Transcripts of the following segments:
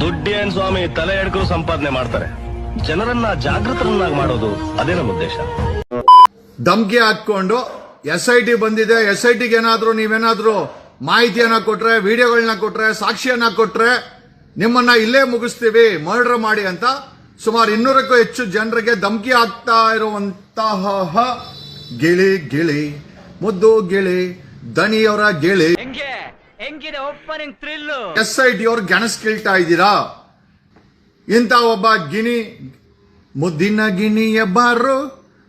ದುಡ್ಡೇನ್ ಸ್ವಾಮಿ ತಲೆ ಎಡ್ಕರು ಸಂಪಾದನೆ ಮಾಡ್ತಾರೆ. ಜನರನ್ನ ಜಾಗೃತರನ್ನಾಗಿ ಮಾಡೋದು ಅದೇ ನಮ್ಮ ಉದ್ದೇಶ. ಧಮ್ಕಿ ಹಾಕೊಂಡು ಎಸ್ ಐ ಟಿ ಬಂದಿದೆ. ಎಸ್ ಐ ಟಿಗೆ ಏನಾದ್ರು ನೀವೇನಾದ್ರೂ ಮಾಹಿತಿಯನ್ನ ಕೊಟ್ರೆ ವಿಡಿಯೋಗಳನ್ನ ಕೊಟ್ರೆ ಸಾಕ್ಷಿಯನ್ನ ಕೊಟ್ರೆ ನಿಮ್ಮನ್ನ ಇಲ್ಲೇ ಮುಗಿಸ್ತೀವಿ ಮರ್ಡರ್ ಮಾಡಿ ಅಂತ ಸುಮಾರು ಇನ್ನೂರಕ್ಕೂ ಹೆಚ್ಚು ಜನರಿಗೆ ಧಮ್ಕಿ ಆಗ್ತಾ ಇರುವಂತಹ ಗಿಳಿ ಗಿಳಿ ಮುದ್ದು ಗಿಳಿ ದನಿಯವರ ಗಿಳಿ. ಹೆಂಗೆ? ಹೆಂಗಿದೆ opening thrill? S I T ಅವ್ರು ಗೆಣಸ್ಕಿಳ್ತಾ ಇದ್ದೀರಾ? ಇಂಥ ಒಬ್ಬ ಗಿಣಿ ಮುದ್ದಿನ ಗಿಣಿಯ ಬಾರೋ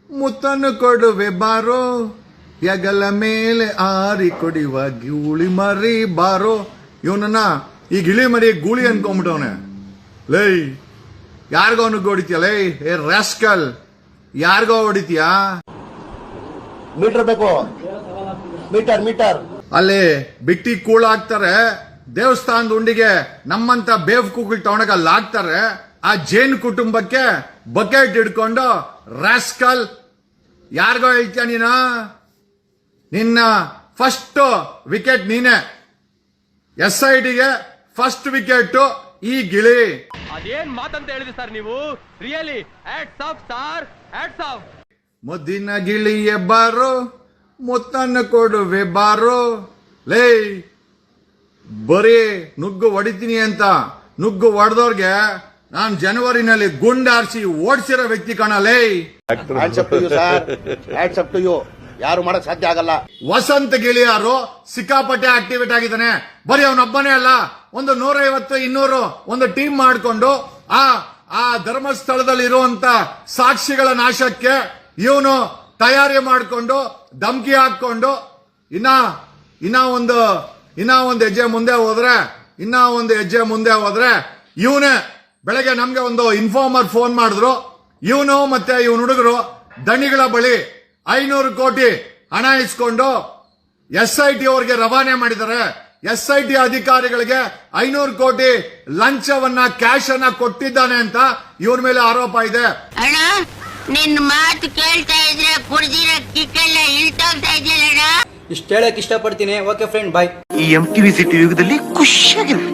ಮುತ್ತನ್ನು ಕೊಡುವೆ ಬಾರೋ ಯಗಲ ಮೇಲೆ ಆರಿ ಕೊಡಿವ ಗೂಳಿ ಮರಿ ಬಾರೋ. ಇವನನ್ನ ಈ ಗಿಳಿ ಮರಿ ಗೂಳಿ ಅನ್ಕೊಂಬಿಟ್ಟವನೆ. ಲೈ ಯಾರಿಗೋ ಅವನಿಗೆ ಹೊಡಿತೀಯಾ? ಲೈ ಏ ರಾಸ್ಕಲ್ ಯಾರಿಗೋ ಹೊಡಿತೀಯಾ? ಮೀಟರ್ ಬೇಕು. Meter meter. ಅಲ್ಲಿ ಬಿಟ್ಟಿ ಕೂಳ ಹಾಕ್ತಾರೆ ದೇವಸ್ಥಾನದ ಉಂಡಿಗೆ ನಮ್ಮಂತ ಬೇವ್ ಕೂಗುಳ್ ತಗೊಂಡಾಗ ಅಲ್ಲಿ ಹಾಕ್ತಾರೆ ಆ ಜೇನ್ ಕುಟುಂಬಕ್ಕೆ ಬಕೆಟ್ ಹಿಡ್ಕೊಂಡು ರಾಸ್ಕಲ್ ಯಾರಿಗೋ ಹೇಳ್ತೀಯ ನೀನ? ನಿನ್ನ ಫಸ್ಟ್ ವಿಕೆಟ್ ನೀನೆ. ಎಸ್ ಐ ಟಿಗೆ ಫಸ್ಟ್ ವಿಕೆಟ್ ಈ ಗಿಳಿ. ಅದೇನ್ ಮಾತಂತ ಹೇಳಿದ್ರಿ ಸರ್ ನೀವು? ರಿಯಲಿ ಆಫ್ ಆಫ್ ಮುದ್ದಿನ ಗಿಳಿಯ ಬಾರೋ. ಮುತ್ತನ್ನು ಕೊಡುವೆ ಬಾರೋ. ಲೇ ಬರೀ ನುಗ್ಗು ಹೊಡಿತೀನಿ ಅಂತ. ನುಗ್ಗು ಹೊಡೆದವ್ರಿಗೆ ನಾನ್ ಜನವರಿನಲ್ಲಿ ಗುಂಡಾರಿಸಿ ಓಡಿಸಿರೋ ವ್ಯಕ್ತಿ ಕಾಣಲೇ ಯಾರು ಮಾಡಕ್ ಸಾಧ್ಯ ಆಗಲ್ಲ. ವಸಂತ ಗಿಳಿಯಾರು ಸಿಕ್ಕಾಪಟ್ಟೆ ಆಕ್ಟಿವೇಟ್ ಆಗಿದ್ದಾನೆ. ಬರೀ ಅವನೊಬ್ಬನೇ ಅಲ್ಲ ಒಂದು ನೂರೈವತ್ತು ಇನ್ನೂರು ಒಂದು ಟೀಮ್ ಮಾಡಿಕೊಂಡು ಆ ಆ ಧರ್ಮಸ್ಥಳದಲ್ಲಿ ಇರುವಂತ ಸಾಕ್ಷಿಗಳ ನಾಶಕ್ಕೆ ಇವನು ತಯಾರಿ ಮಾಡಿಕೊಂಡು, ಧಮಕಿ ಹಾಕೊಂಡು ಇನ್ನ ಇನ್ನ ಒಂದು ಇನ್ನ ಒಂದು ಹೆಜ್ಜೆ ಮುಂದೆ ಹೋದ್ರೆ, ಇನ್ನ ಒಂದು ಹೆಜ್ಜೆ ಮುಂದೆ ಹೋದ್ರೆ, ಇವನೇ, ಬೆಳಗ್ಗೆ ನಮ್ಗೆ ಒಂದು ಇನ್ಫಾರ್ಮರ್ ಫೋನ್ ಮಾಡಿದ್ರು. ಇವನು ಮತ್ತೆ ಇವನ್ ಹುಡುಗರು ದಣಿಗಳ ಬಳಿ ಐನೂರು ಕೋಟಿ ಹಣ ಇಸ್ಕೊಂಡು ಎಸ್ ಐ ಟಿ ಅವರಿಗೆ ರವಾನೆ ಮಾಡಿದ್ದಾರೆ. ಎಸ್ ಐ ಟಿ ಅಧಿಕಾರಿಗಳಿಗೆ ಐನೂರು ಕೋಟಿ ಲಂಚವನ್ನ ಕ್ಯಾಶ್ ಅನ್ನ ಕೊಟ್ಟಿದ್ದಾನೆ ಅಂತ ಇವ್ರ ಮೇಲೆ ಆರೋಪ ಇದೆ. ನಿನ್ ಮಾತು ಕೇಳ್ತಾ ಇದ್ರೆ ಕುಡ್ದಿರೋ ಕಿಕ್ಕೆಲ್ಲ ಇಳ್ತೋಗ್ತಾ ಇದೆಯಲ್ಲ ಇಷ್ಟ ಹೇಳಕ್ ಇಷ್ಟಪಡ್ತೀನಿ. ಓಕೆ ಫ್ರೆಂಡ್ ಬಾಯ್ ಈ ಎಂ ಟಿವಿ ಸಿಟಿ ಯುಗದಲ್ಲಿ ಖುಷಿಯಾಗಿರು.